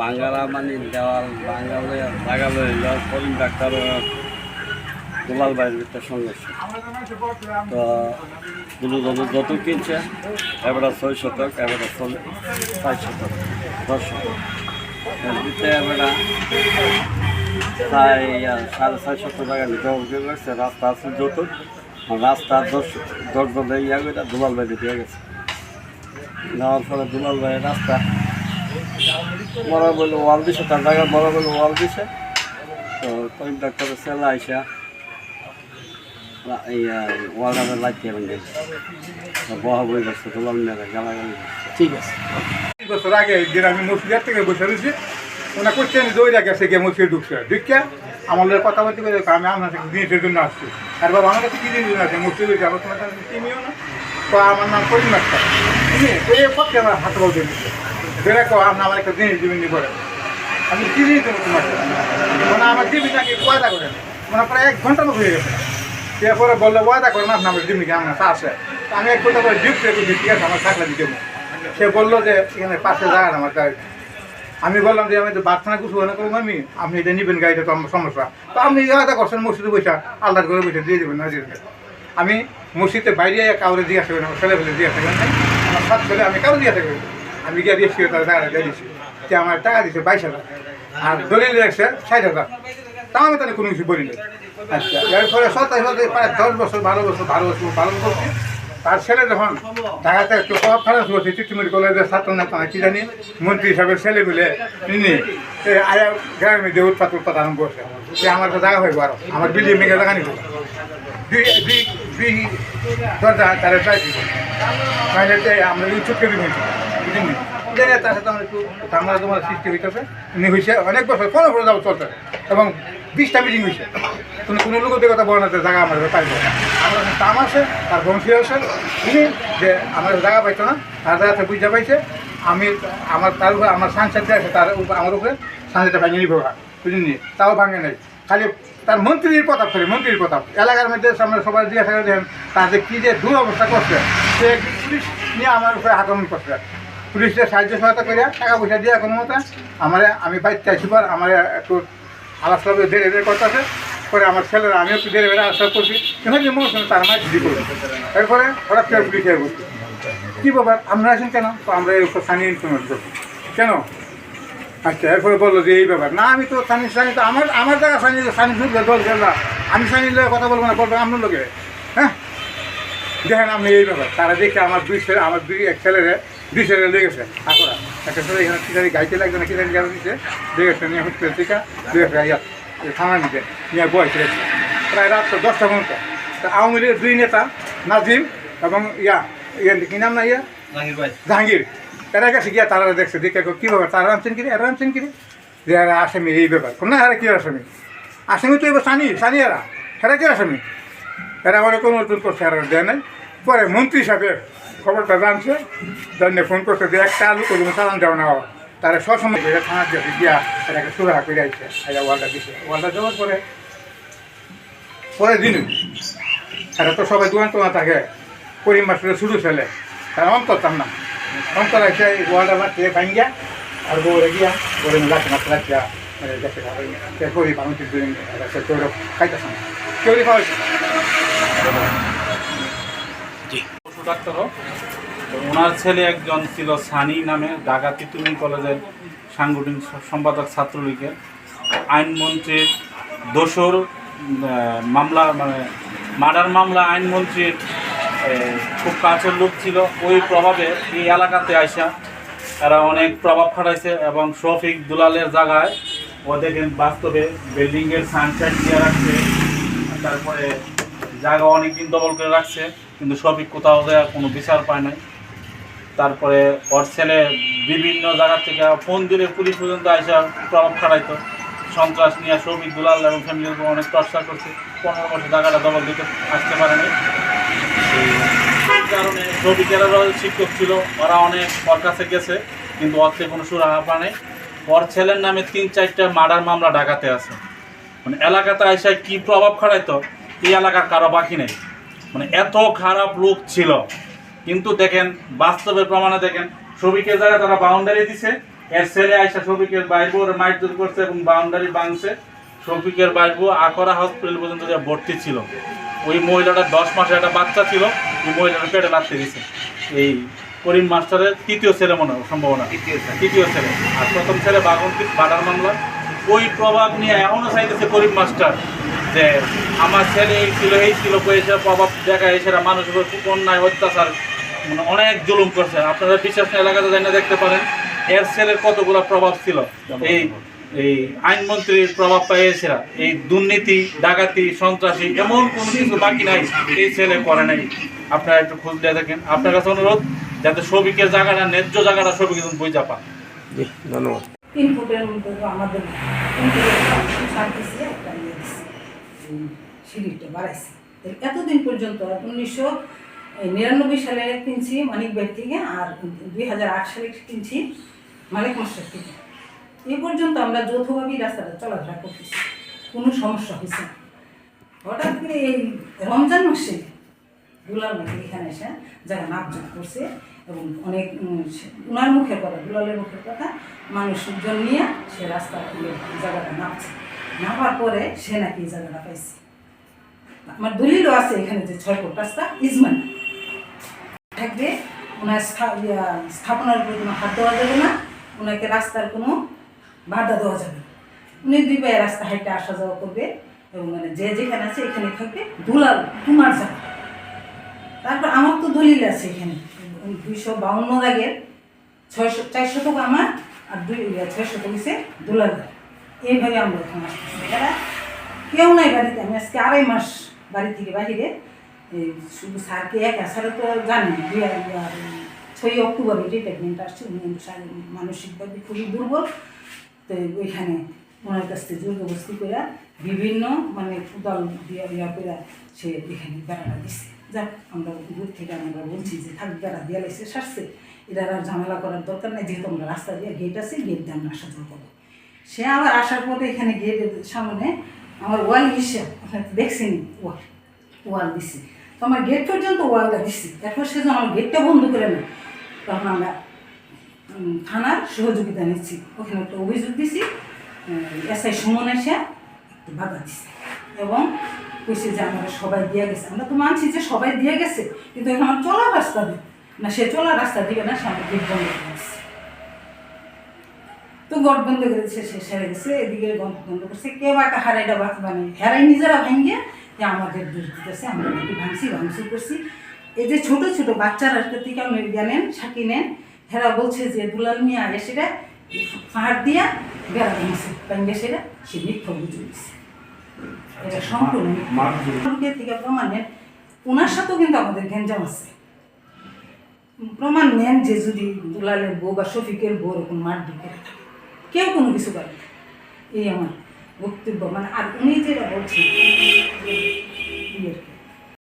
বাঙ্গালা মানে দেওয়াল, বাঙ্গালে লাগালো করিম ডাক্তার দুলাল ভাইয়ের ভিতরে সংঘর্ষ। তো দুটো যত যত কিনছে এবারে ছয় শতক এবারে চলে পাঁচ শতক, দশ ভিতরে প্রায় সাড়ে রাস্তা আছে রাস্তা দশ দশ জনে ইয়া করে দুলাল ভাই দিয়ে গেছে। পরে দুলাল ভাইয়ের রাস্তা মরা বলে ওয়াল দিছে তার জায়গায় মরা বলে ওয়াল দিছে। তো কয়েক ডাক্তারের সেলা আইসা লা- এই ওয়ালটাতে লাগিয়ে ভেঙে বহা বই গেছে দুলাল মেয়েরা গালাগালি ঠিক আছে। তিন বছর আগে আমি মসজিদের থেকে বসে রয়েছি ওনা কোশ্চেন দৌড়া গেছে গিয়ে মসজিদ ঢুকছে। ঢুকিয়া আমার কথা বলতে গেলে আমি আপনার জিনিসের জন্য আসছি। আর বাবা আমার কাছে কি জিনিস আছে মসজিদে যাব তোমার কাছে চিনিও না। তো আমার নাম করিম ডাক্তার তুমি হাত বলতে বেড়া কো আপনার আমার একটা জিনিস দিবেন নি করে আমি কি জিনিস দেবো তোমার মানে আমার দিবি নাকি ওয়াদা করেন। মানে প্রায় এক ঘণ্টার মতো হয়ে গেছে। এরপরে বলল ওয়াদা করেন আপনার আমার দিবি আমার আছে? আমি এক ঘণ্টা পরে ডিপ রেখে ঠিক আছে? আমার থাকলে দিতে সে বলল যে এখানে পাশে জায়গা না আমার গাড়ি আমি বললাম যে আমি তো বাচ্চানা কিছু মনে করব আমি। আপনি এটা নেবেন গাড়িটা তো আমার সমস্যা। তো আপনি ইয়াদা করছেন মসজিদে বৈশা আলাদা করে বৈশা দিয়ে দেবেন না দিয়ে আমি মসজিদে বাইরে কাউরে জিজ্ঞাসা করি না, আমার ছেলে ফেলে জিজ্ঞাসা করেন আমার সাত ছেলে আমি কাউরে জিজ্ঞাসা করি না। আমি গিয়ে দিয়েছি তারা টাকা দিয়ে দিয়েছি যে আমার টাকা দিয়েছে বাইশ হাজার। আর দলিল রেখেছে ষাট হাজার। তাও আমি তাহলে কোনো কিছু বলি না আচ্ছা এরপরে সত্তাই সত্তাই প্রায় দশ বছর, বারো বছর বারো বছর বছর করছি। তার ছেলে যখন ঢাকাতে একটু প্রভাব খারাপ করছে চিত্তমণি কলেজের ছাত্র নেতা কি জানি, মন্ত্রী হিসাবে ছেলে মিলে তিনি আয়া গ্রামে যে উৎপাত উৎপাত আরম্ভ করছে সে আমার তো জায়গা হইব আরও। আমার বিল্ডিং মেঘে জায়গা নিব। দুই দুই দরজা তারা নাহলে আমরা ছুটকে দিব। জানি তার অনেক বছর কোনো বছর যাব চলতে এবং বিশটা মিটিং হয়েছে কোনো কোনো লোকের কথা বর্ণাতে জায়গা আমার পাইব। আমার কাছে আছে, তার বংশী আছে। উনি যে আমার জায়গা পাইতো না, তার জায়গাতে বুঝতে পাইছে। আমি আমার, তার উপরে আমার সাংসারটা আছে, তার আমার উপরে সাংসারটা ভেঙে নিব বুঝলি তাও ভাঙে নাই। খালি তার মন্ত্রীর প্রতাপ করে মন্ত্রীর প্রতাপ। এলাকার মধ্যে আমরা সবাই জিজ্ঞাসা করে দেখেন তাদের কী যে দুরবস্থা করছে, সে পুলিশ নিয়ে আমার উপরে আক্রমণ করছে। পুলিশের সাহায্য সহায়তা করে, টাকা পয়সা দিয়ে কোনো মতে আমার, আমি বাইক চাইছি পর আমার একটু আলাপ দেড় এদের করতেছে। পরে আমার ছেলেরা, আমিও একটু দেড় বেড়ে আশা করছি। এখানে যে মৌসুম তার মাছ দিদি করবে এরপরে হঠাৎ করে পুলিশ বলছে, কী ব্যাপার, আমরা আছেন কেন? তো আমরা এর উপর স্থানীয় ইনফরমেশন করব কেন? আচ্ছা এরপরে বলল যে এই ব্যাপার। না, আমি তো সানি সানি তো আমার আমার জায়গা সানি সানি ঢুকলে দল না আমি লোক কথা বলব না, বলব আপনার লোকে হ্যাঁ? দেখেন আপনি এই ব্যাপার। তারা দেখে আমার দুই ছেলে, আমার দুই এক ছেলেরে দুই ছেলে লেগেছে আকরা একটা ছেলে এখানে কিনারি গাইতে লাগবে না কিনারি গাড়ি দিচ্ছে লেগেছে নিয়ে করে টিকা লেগেছে ইয়া থানা নিতে নিয়ে বয় ছেড়েছে প্রায় রাত তো দশটা পর্যন্ত। তা আওয়ামী লীগের দুই নেতা নাজিম এবং ইয়া ইয়া কি নাম না ইয়া? জাহাঙ্গীর এরা গেছে গিয়া তারা দেখছে দেখে কি ব্যাপার তারা রামছেন কিরে এরা রামছেন কিরে? যে এরা আসামি এই ব্যাপার। কোন না এরা কি আসামি? আসামি তো এবার সানি সানি এরা। এরা কি আসামি? এরা আমার কোনো নতুন করছে এরা দেয় নাই। পরে মন্ত্রী হিসাবে খবরটা জানছে জানিয়ে ফোন করছে যে একটা আলু করব চালান যাও না তারা সবসময় করে থানা দিয়ে গিয়া এটাকে সুরাহা করে আইছে, আইয়া ওয়ালটা দিছে। ওয়ালটা দেওয়ার পরে পরে দিন এরা তো সবাই দোকান টোয়া থাকে, করিম মাসের শুরু ছেলে, তারা অন্তরতাম না অন্তর আছে ওয়ালটা মারতে ভাঙ্গিয়া, আর বউরে গিয়া বলে লাখ মাছ রাখিয়া দেখে করি মানুষের দুদিন খাইতেছে। কেউ পাওয়াছে পশু ডাক্তারও তো ওনার ছেলে একজন ছিল সানি নামে ঢাকা তিতুমি কলেজের সাংগঠনিক সম্পাদক ছাত্রলীগের। আইনমন্ত্রীর দোসর মামলা মানে মার্ডার মামলা আইনমন্ত্রীর খুব কাছের লোক ছিল। ওই প্রভাবে এই এলাকাতে আইসা এরা অনেক প্রভাব খাটাইছে এবং শফিক দুলালের জায়গায় ওদেরকে বাস্তবে বিল্ডিংয়ের সানসাইড দিয়ে রাখছে, তারপরে জায়গা অনেকদিন দখল করে রাখছে। কিন্তু সবই কোথাও কোনো বিচার পায় নাই। তারপরে ওর ছেলে বিভিন্ন জায়গা থেকে ফোন দিলে পুলিশ পর্যন্ত আসা প্রভাব খাটাইতো। সন্ত্রাস নিয়ে সৌভিক দুলাল এবং ফ্যামিলির উপর অনেক টর্চার করছে। পনেরো বছর জায়গাটা দখল দিতে আসতে পারেনি এই কারণে সৌভিকেরা শিক্ষক ছিল, ওরা অনেক ওর কাছে গেছে, কিন্তু ওর থেকে কোনো সুরাহা পা নেই। ওর ছেলের নামে তিন চারটা মার্ডার মামলা ঢাকাতে আছে। মানে এলাকাতে আইসা কি প্রভাব খাটাইতো, এই এলাকার কারও বাকি নেই। মানে এত খারাপ লোক ছিল। কিন্তু দেখেন বাস্তবের প্রমাণে দেখেন শ্রমিকের জায়গায় তারা বাউন্ডারি দিছে এর ছেলে আইসা শফিকের বাইবো ওর মাইট করছে এবং বাউন্ডারি ভাঙছে। শফিকের বাইবো আকরা হসপিটাল পর্যন্ত যে ভর্তি ছিল। ওই মহিলাটা দশ মাসের একটা বাচ্চা ছিল ওই মহিলাটা পেটে লাগতে দিছে। এই করিম মাস্টারের তৃতীয় ছেলে মনে হয় সম্ভাবনা। তৃতীয় ছেলে। আর প্রথম ছেলে বাগন্তি বাটার মামলা। ওই প্রভাব নিয়ে এমনও চাইতেছে করিম মাস্টার। যে আমার ছেলে এই ছিল এই ছিল পয়সা প্রভাব দেখা এসেরা মানুষের উপর খুব অন্যায় অত্যাচার মানে অনেক জুলুম করছে। আপনারা বিশ্বাস না এলাকাতে জানি দেখতে পারেন এর ছেলের কতগুলো প্রভাব ছিল। এই এই আইনমন্ত্রীর প্রভাব পেয়েছেরা এই দুর্নীতি ডাকাতি সন্ত্রাসী এমন কোনো কিছু বাকি নাই এই ছেলে করে নাই। আপনারা একটু খোঁজ দিয়ে দেখেন। আপনার কাছে অনুরোধ যাতে শ্রমিকের জায়গাটা ন্যায্য জায়গাটা শ্রমিক বইজা পান। জি ধন্যবাদ। তিন ফুটের মধ্যে আমাদের সিঁড়িটা বাড়াইছে। এতদিন পর্যন্ত উনিশশো নিরানব্বই সালে কিনছি মানিক ব্যাগ থেকে আর দুই হাজার আট সালে কিনছি মালিক মাস্টার থেকে। এ পর্যন্ত আমরা যৌথভাবেই রাস্তাটা চলাফেরা করতেছি। কোনো সমস্যা হয়েছে না। হঠাৎ করে এই রমজান মাসে দুলাল নাকি এখানে এসে যারা নাপজোক করছে এবং অনেক উনার মুখের কথা, দুলালের মুখের কথা মানুষজন নিয়ে সে রাস্তা জায়গাটা নামছে। নামার পরে সে নাকি এই পাইছে। আমার দলিলও আছে এখানে যে ছয় ফুট রাস্তা, ইজমান। থাকবে, ওনার স্থাপনার উপরে কোনো হাত দেওয়া যাবে না, ওনাকে রাস্তার কোনো বাধা দেওয়া যাবে না। উনি দুই পায়ে রাস্তা হাইটে আসা যাওয়া করবে এবং মানে যে যেখানে আছে এখানে থাকবে, দুলাল, তোমার জায়গা। তারপর আমার তো দলিল আছে এখানে। দুইশো বাউন্ন দাগের ছয়শো, চারশো টাকা আমার, আর দুই ছয়শো টাকা দুলাল এইভাবে আমরা এখানে এরা কেউ নাই বাড়িতে। আমি আজকে আড়াই মাস বাড়ি থেকে বাহিরে শুধু স্যারকে এক। স্যারও তো আর ছয়ই অক্টোবর রিটায়ারমেন্ট আসছে। উনি মানসিকভাবে খুবই দুর্বল। তো ওইখানে ওনার কাছ থেকে জোরজবস্তি করে বিভিন্ন মানে দল দিয়া ইয়া করে সে এখানে বেড়াটা দিচ্ছে যাক, আমরা দূর থেকে আমরা বলছি যে, থাক, বেড়া দিয়ে লাইছে, সারছে। এটা আর ঝামেলা করার দরকার নেই। যেহেতু আমরা রাস্তা দিয়ে গেট আছে গেট দিয়ে আমরা আসা যাওয়া করব সে আবার আসার পরে এখানে গেটের সামনে আমার ওয়াল হিসেব দেখছেন ওয়াল ওয়াল দিছি। তো আমার গেট পর্যন্ত ওয়ালটা দিছি। তারপর সে আমার গেটটা বন্ধ করে না তখন আমরা থানার সহযোগিতা নিচ্ছি। ওখানে একটা অভিযোগ দিছি এসআই সুমন এসে বাধা দিছে। এবং কইছে যে আমরা সবাই দিয়ে গেছে। আমরা তো মানছি যে সবাই দিয়ে গেছে, কিন্তু এখন আমার চলার রাস্তা দিই না, সে চলার রাস্তা দিবে না, সে আমার গেট বন্ধ করে দিচ্ছে গট বন্ধ করেছে সে সেরে গেছে এদিকে গট বন্ধ করছে। কে বা একটা হারাইটা বা- মানে হেরাই নিজেরা ভাঙিয়ে যে আমাদের দোষ দিতেছে আমরা ভাঙছি ভাঙছি করছি। এই যে ছোট ছোট বাচ্চারা থেকে আপনি জানেন সাকি নেন হেরা বলছে যে দুলাল মিয়া এসেরা ফাঁড় দিয়া বেড়া ভাঙছে ভাঙিয়ে সেটা সে মিথ্যা বুঝে দিচ্ছে এটা সম্পূর্ণ থেকে প্রমাণ নেন ওনার সাথেও কিন্তু আমাদের গ্যাঞ্জাম আছে। প্রমাণ নেন যে যদি দুলালের বউ বা শফিকের বউ এরকম মার ঢুকে কেউ কোনো কিছু করে এই আমার বক্তব্য মানে আর উনি যেটা বলছেন